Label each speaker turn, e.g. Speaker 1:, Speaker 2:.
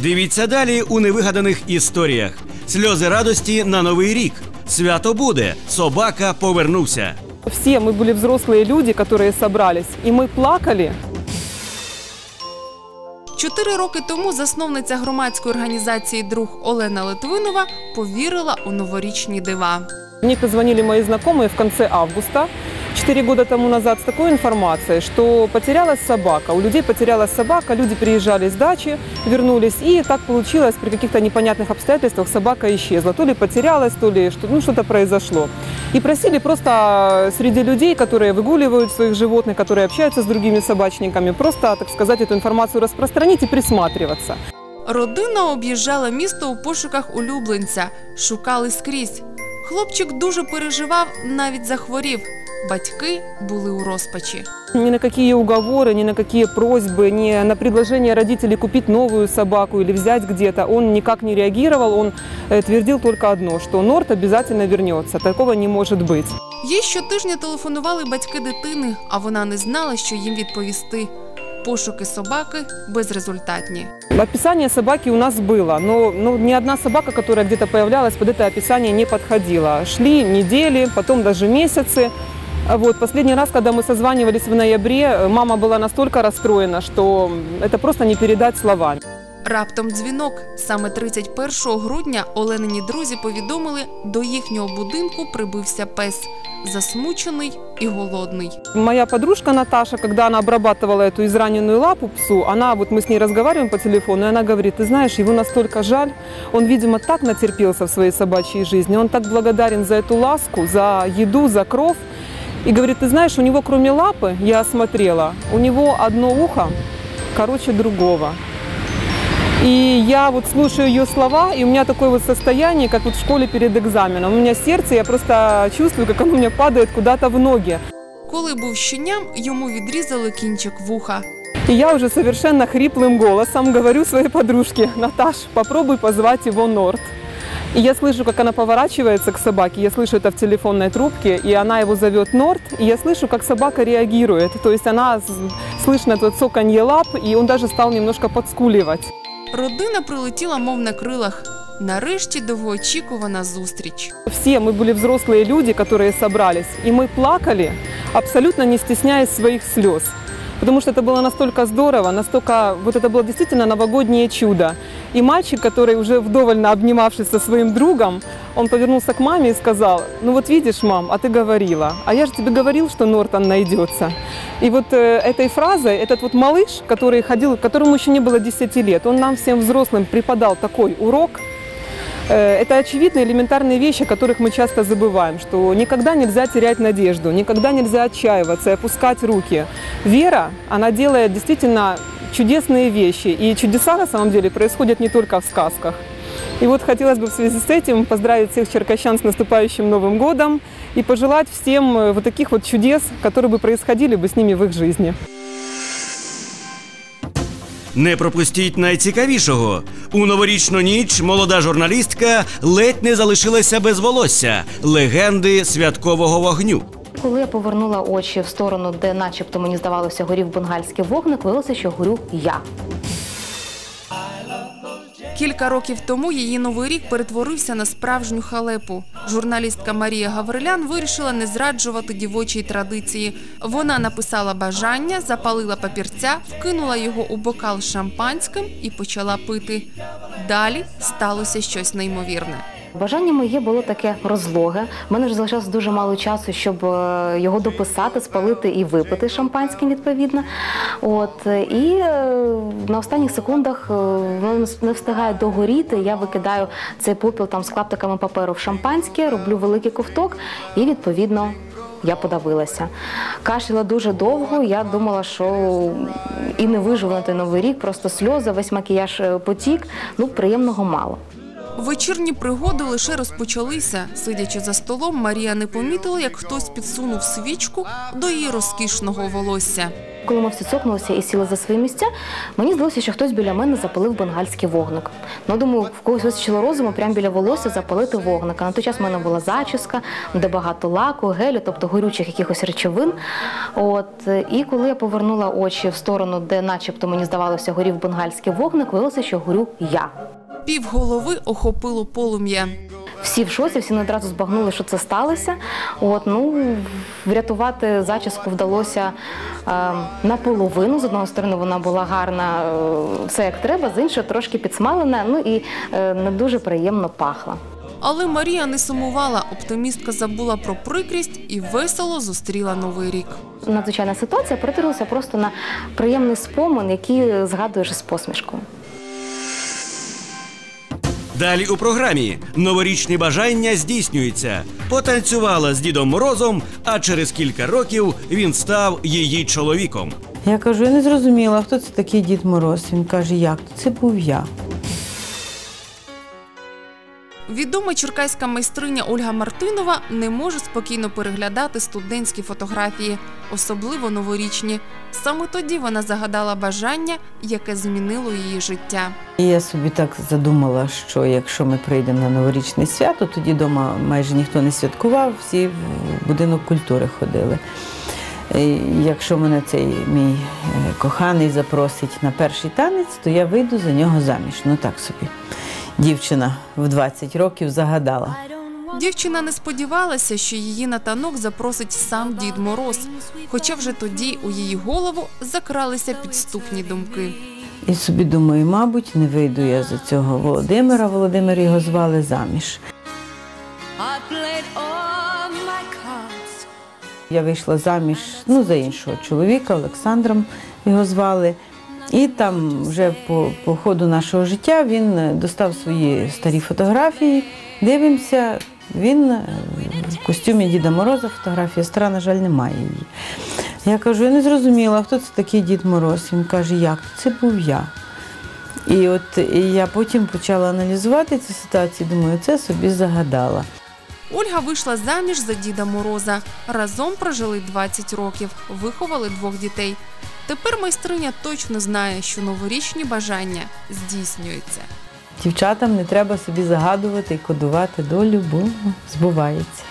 Speaker 1: Дивіться далі у невигаданих історіях. Сльози радості на новий рік. Свято буде. Собака повернувся.
Speaker 2: Все мы были взрослые люди, которые собрались, и мы плакали.
Speaker 3: Чотири роки тому засновниця громадської організації Друг Олена Литвинова повірила у новорічні дива.
Speaker 2: Мне позвонили мои знакомые в конце августа, четыре года тому назад, с такой информацией, что потерялась собака. У людей потерялась собака, люди приезжали с дачи, вернулись, и так получилось, при каких-то непонятных обстоятельствах собака исчезла. То ли потерялась, то ли что, ну, что-то произошло. И просили просто среди людей, которые выгуливают своих животных, которые общаются с другими собачниками, просто, так сказать, эту информацию распространить и присматриваться.
Speaker 3: Родина об'їжджала місто у пошуках улюбленця, шукали скрізь. Хлопчик дуже переживав, навіть захворів. Батьки були у розпачі.
Speaker 2: Ни на какие уговоры, ни на какие просьбы, ни на предложение родителей купить новую собаку или взять где-то он никак не реагировал. Он э, твердил только одно, что Норт обязательно вернется. Такого не может быть.
Speaker 3: Їй щотижня телефонували батьки дитини, а вона не знала, що їм відповісти. Пошуки собаки безрезультатні.
Speaker 2: Описание собаки у нас было, но, но ни одна собака, которая где-то появлялась, под это описание не подходила. Шли недели, потом даже месяцы. А Вот, последний раз, когда мы созванивались в ноябре, э, мама была настолько расстроена, что это просто не передать словами.
Speaker 3: Раптом дзвінок. Саме 31 грудня Оленині друзі повідомили, до їхнього будинку прибився пес, засмучений і голодний.
Speaker 2: Моя подружка Наташа, когда она обрабатывала эту израненную лапу псу, она, вот мы с ней разговариваем по телефону, и она говорит, ты знаешь, его настолько жаль, он, видимо, так натерпелся в своей собачьей жизни, он так благодарен за эту ласку, за еду, за кров. И говорит, ты знаешь, у него кроме лапы, я осмотрела, у него одно ухо короче другого. И я вот слушаю ее слова, и у меня такое вот состояние, как вот в школе перед экзаменом. У меня сердце, я просто чувствую, как оно у меня падает куда-то в ноги.
Speaker 3: Коли був щеням, йому відрізали кінчик вуха.
Speaker 2: И я уже совершенно хриплым голосом говорю своей подружке, Наташ, попробуй позвать его Норт. И я слышу, как она поворачивается к собаке, я слышу это в телефонной трубке, и она его зовет Норт, и я слышу, как собака реагирует. То есть она, с- слышно это цоканье лап, и он даже стал немножко подскуливать.
Speaker 3: Родина прилетіла, мов на крилах. Нарешті довгоочікувана зустріч.
Speaker 2: Все мы были взрослые люди, которые собрались, и мы плакали, абсолютно не стесняясь своих слез. Потому что это было настолько здорово, настолько, вот это было действительно новогоднее чудо. И мальчик, который уже вдовольно обнимавшись со своим другом, он повернулся к маме и сказал, ну вот видишь, мам, а ты говорила, а я же тебе говорил, что Нортон найдется. И вот э, этой фразой этот вот малыш, который ходил, которому еще не было 10 лет, он нам всем взрослым преподал такой урок, Это очевидные элементарные вещи, о которых мы часто забываем, что никогда нельзя терять надежду, никогда нельзя отчаиваться и опускать руки. Вера, она делает действительно чудесные вещи, и чудеса на самом деле происходят не только в сказках. И вот хотелось бы в связи с этим поздравить всех черкащан с наступающим Новым годом и пожелать всем э, вот таких вот чудес, которые бы происходили бы с ними в их жизни.
Speaker 1: Не пропустіть найцікавішого. У новорічну ніч молода журналістка ледь не залишилася без волосся легенди святкового вогню.
Speaker 4: Коли я повернула очі в сторону, де, начебто, мені здавалося, горів бенгальський вогник, виявилося, що горю я.
Speaker 3: Кілька років тому її новий рік перетворився на справжню халепу. Журналістка Марія Гаврилян вирішила не зраджувати дівочій традиції. Вона написала бажання, запалила папірця, вкинула його у бокал шампанським і почала пити. Далі сталося щось неймовірне.
Speaker 4: Бажання моє було таке розлоге. У мене ж залишалось дуже мало часу, щоб е, його дописати, спалити і випити шампанським відповідно. От і е, на останніх секундах е, воно не встигає догоріти. Я викидаю цей попіл там з клаптиками паперу в шампанське, роблю великий ковток і відповідно. Я подавилася. Кашляла дуже довго. Я думала, що і не виживу на той новий рік, просто сльози, весь макіяж потік. Ну, приємного мало.
Speaker 3: Вечірні пригоди лише розпочалися. Сидячи за столом, Марія не помітила, як хтось підсунув свічку до її розкішного волосся.
Speaker 4: Коли ми всі цокнулися і сіли за свої місця, мені здалося, що хтось біля мене запалив бенгальський вогник. Ну, думаю, в когось вистачило розуму прямо біля волосся запалити вогник. А на той час в мене була зачіска, де багато лаку, гелю, тобто горючих якихось речовин. От і коли я повернула очі в сторону, де, начебто, мені здавалося, горів бенгальський вогник, виявилося, що горю я.
Speaker 3: Пів голови охопило полум'я.
Speaker 4: Всі в шоці, всі не одразу збагнули, що це сталося. От ну врятувати зачіску вдалося е, наполовину. З одного сторони вона була гарна, е, все як треба, з іншої трошки підсмалена, ну і е, не дуже приємно пахла.
Speaker 3: Але Марія не сумувала. Оптимістка забула про прикрість і весело зустріла новий рік.
Speaker 4: Надзвичайна ситуація перетворилася просто на приємний спомин, який згадуєш з посмішкою.
Speaker 1: Далі у програмі новорічні бажання здійснюються. Потанцювала з Дідом Морозом, а через кілька років він став її чоловіком.
Speaker 5: Я кажу, я не зрозуміла, хто це такий Дід Мороз. Він каже, як? Це був я.
Speaker 3: Відома черкаська майстриня Ольга Мартинова не може спокійно переглядати студентські фотографії, особливо новорічні. Саме тоді вона загадала бажання, яке змінило її життя.
Speaker 5: Я собі так задумала, що якщо ми прийдемо на новорічне свято, тоді вдома майже ніхто не святкував, всі в будинок культури ходили. Якщо мене цей мій е, коханий запросить на перший танець, то я вийду за нього заміж. Ну так собі. Дівчина в 20 років загадала.
Speaker 3: Дівчина не сподівалася, що її на танок запросить сам Дід Мороз, хоча вже тоді у її голову закралися підступні думки.
Speaker 5: І собі думаю, мабуть, не вийду я за цього Володимира. Володимир його звали заміж. Я вийшла заміж ну, за іншого чоловіка, Олександром його звали. І там вже по, по ходу нашого життя він е, достав свої старі фотографії. Дивимося, він е, в костюмі Діда Мороза, фотографія стара, на жаль, немає її. Я кажу, я не зрозуміла, хто це такий Дід Мороз. Він каже, як? Це був я. І от і я потім почала аналізувати цю ситуацію, думаю, це собі загадала.
Speaker 3: Ольга вийшла заміж за Діда Мороза. Разом прожили 20 років, виховали двох дітей. Тепер майстриня точно знає, що новорічні бажання здійснюються.
Speaker 5: Дівчатам не треба собі загадувати і кодувати долю, бо збувається.